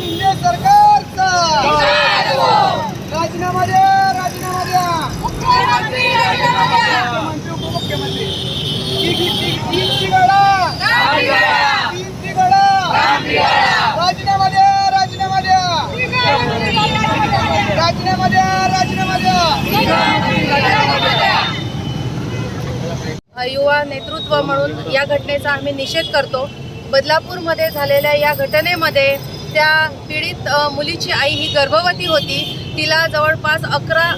शिंदे सरकारचा. राजीनामा द्या राजीनामा द्या. मुख्यमंत्री उपमुख्यमंत्री. राजीनामा द्या राजीनामा द्या. राजीनामा द्या राजीनामा द्या. युवा नेतृत्व म्हणून या घटनेचा आम्ही निषेध करतो. बदलापूरमध्ये झालेल्या या घटनेमध्ये त्या पीडित मुलीची आई ही गर्भवती होती. तिला जवळपास अकरा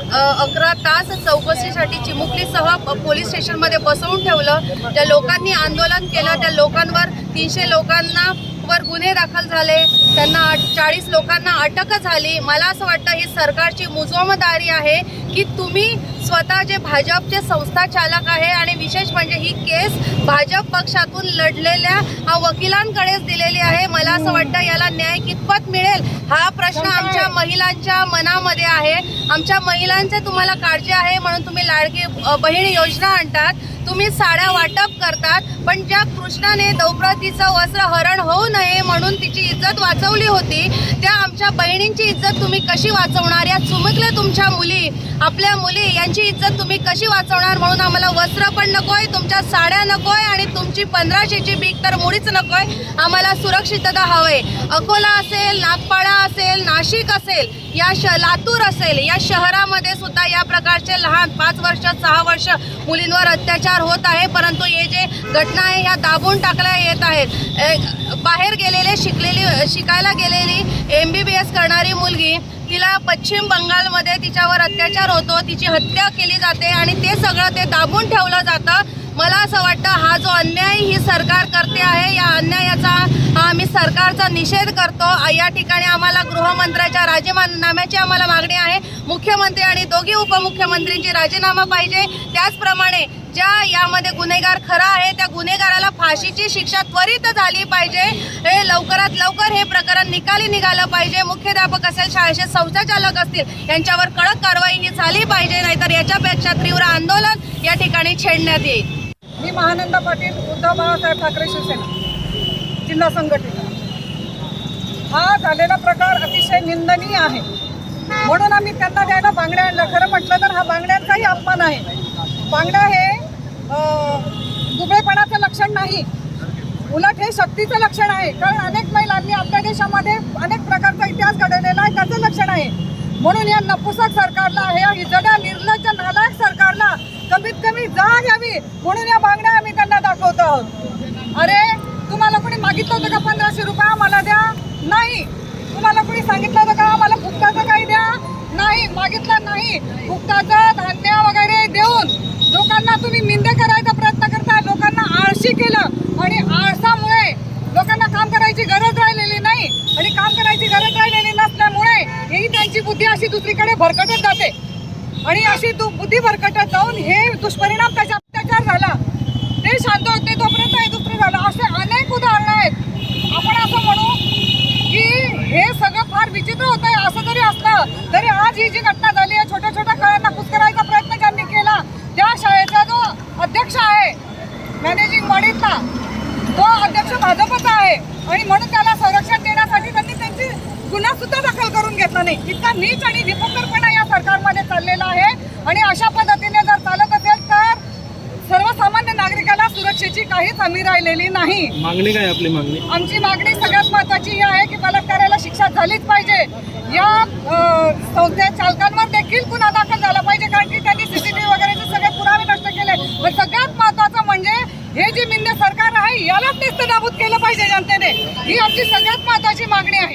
अकरा तास चौकशीसाठी चिमुकलीसह पोलीस स्टेशनमध्ये बसवून ठेवलं. त्या लोकांनी आंदोलन केलं त्या लोकांवर तीनशे लोकांना वर गुन्हे दाखल झाले. त्यांना चाळीस लोकांना अटक झाली. मला असं वाटतं ही सरकारची मुजोमदारी आहे की तुम्ही स्वतः जे भाजपचे संस्था चालक आहे आणि विशेष म्हणजे ही केस भाजप पक्षातून लढलेल्या वकिलांकडेच दिलेली आहे. मला असं वाटतं याला न्याय कितपत मिळेल हा प्रश्न आमच्या महिलांच्या मनामध्ये आहे. आमच्या महिलांचे तुम्हाला काळजी आहे म्हणून तुम्ही लाडकी बहीण योजना आणतात. तुम्ही साड्या वाटप करतात पण ज्या कृष्णाने द्रौपदीचं वस्त्र हरण होऊ नये म्हणून तिची इज्जत वाचवली होती त्या आमच्या बहिणींची इज्जत तुम्ही कशी वाचवणार? या चुमकल्या तुमच्या मुली आपल्या मुली यांची इज्जत तुम्ही कशी वाचवणार म्हणून आम्हाला वस्त्र पण नकोय तुमच्या साड्या नकोय आणि तुमची पंधराशेची बीक तर मुळीच नकोय आम्हाला सुरक्षितता हवंय अकोला असेल नागपाडा असेल नाशिक असेल या श लातूर असेल या शहरामध्ये सुद्धा या प्रकारचे लहान पाच वर्ष सहा वर्ष मुलींवर अत्याचार होत आहे परंतु हे जे घटना आहे ह्या दाबून टाकल्या येत आहेत. बाहेर गेलेले शिकलेली शिकायला गेलेली एम बी बी एस करणारी मुलगी तिला पश्चिम बंगालमध्ये तिच्यावर अत्याचार होतो तिची हत्या केली जाते आणि ते सगळं ते दाबून ठेवलं जातं. मला असं वाटतं हा जो अन्याय ही सरकार करते आहे या अन्यायाचा आम्ही सरकारचा निषेध करतो. या ठिकाणी आम्हाला गृहमंत्र्याच्या राजीनाम्याची आम्हाला मागणी आहे. मुख्यमंत्री आणि दोघी उपमुख्यमंत्रींची राजीनामा पाहिजे. त्याचप्रमाणे ज्या यामध्ये गुन्हेगार खरा आहे त्या गुन्हेगाराला फाशीची शिक्षा त्वरित झाली पाहिजे. हे लवकरात लवकर हे प्रकरण निकाली निघालं पाहिजे. मुख्याध्यापक असेल शाळेचे संस्थाचालक असतील यांच्यावर कडक कारवाई ही झाली पाहिजे नाहीतर याच्यापेक्षा तीव्र आंदोलन या ठिकाणी छेडण्यात येईल. मी महानंदा पाटील उद्धव बाळासाहेब ठाकरे शिवसेना जिल्हा संघटना. हा झालेला प्रकार अतिशय निंदनीय आहे. म्हणून आम्ही त्यांना द्यायला बांगड्या आणल्या. खरं म्हटलं तर हा बांगड्यांचाही अपमान आहे. बांगड्या हे दुबळेपणाचं लक्षण नाही. उलट हे शक्तीचं लक्षण आहे. कारण अनेक महिलांनी आपल्या देशामध्ये अनेक प्रकारचा इतिहास घडवलेला आहे त्याचं लक्षण आहे. म्हणून या नपुसक सरकारला या हिजड्या निर्लज्ज नालायक सरकारला कमीत कमी जाग यावी म्हणून या मागण्या आम्ही त्यांना दाखवतो आहोत. अरे तुम्हाला कोणी मागितलं होतं का पंधराशे रुपये? आम्हाला द्या. नाही. तुम्हाला कोणी सांगितलं होतं का? आम्हाला फुकटाचं काही द्या. नाही. मागितलं नाही. फुकटाचं धान्य वगैरे देऊन लोकांना तुम्ही मिंदे करायचा प्रयत्न करता लोकांना आळशी केलं आणि आळसामुळे लोकांना काम करायची गरज राहिलेली नाही आणि काम करायची गरज राहिलेली नसल्यामुळे ही त्यांची बुद्धी अशी दुसरीकडे भरकटत जाते. आणि अशी दु बुद्धी भरकटत जाऊन हे दुष्परिणाम त्याच्या अत्याचार झाला. ते शांत होत नाही तोपर्यंत हे दुसरं झालं. असे अनेक उदाहरणं आहेत. आपण असं म्हणू की हे सगळं फार विचित्र होत आहे असं जरी असलं तरी आज ही जी घटना झाली आहे छोट्या छोट्या कळ्यांना कुचकरायचा प्रयत्न ज्यांनी केला त्या शाळेचा जो अध्यक्ष आहे मॅनेजिंग बॉडीतला तो अध्यक्ष भाजपचा आहे आणि म्हणून त्याला संरक्षण देण्यासाठी त्यांनी त्यांची गुन्हा सुद्धा दाखल करून घेतला नाही इतका नीच आणि निपकरपणा या सरकारमध्ये चाललेला आहे आणि अशा पद्धतीने जर चालत असेल तर सर्वसामान्य नागरिकाला सुरक्षेची काहीच राहिलेली नाही. मागणी काय आपली मागणी? आमची मागणी सगळ्यात महत्वाची ही आहे की बलात्काराला शिक्षा झालीच पाहिजे. या संस्थे चालकांवर देखील गुन्हा दाखल झाला पाहिजे कारण की त्यांनी सीसीटीव्ही वगैरेचे सगळे पुरावे नष्ट केले. पण सगळ्यात महत्वाचं म्हणजे हे जे मिंदे सरकार आहे यालाच नेस्तनाबूत केलं पाहिजे जनतेने. ही आमची सगळ्यात महत्वाची मागणी आहे.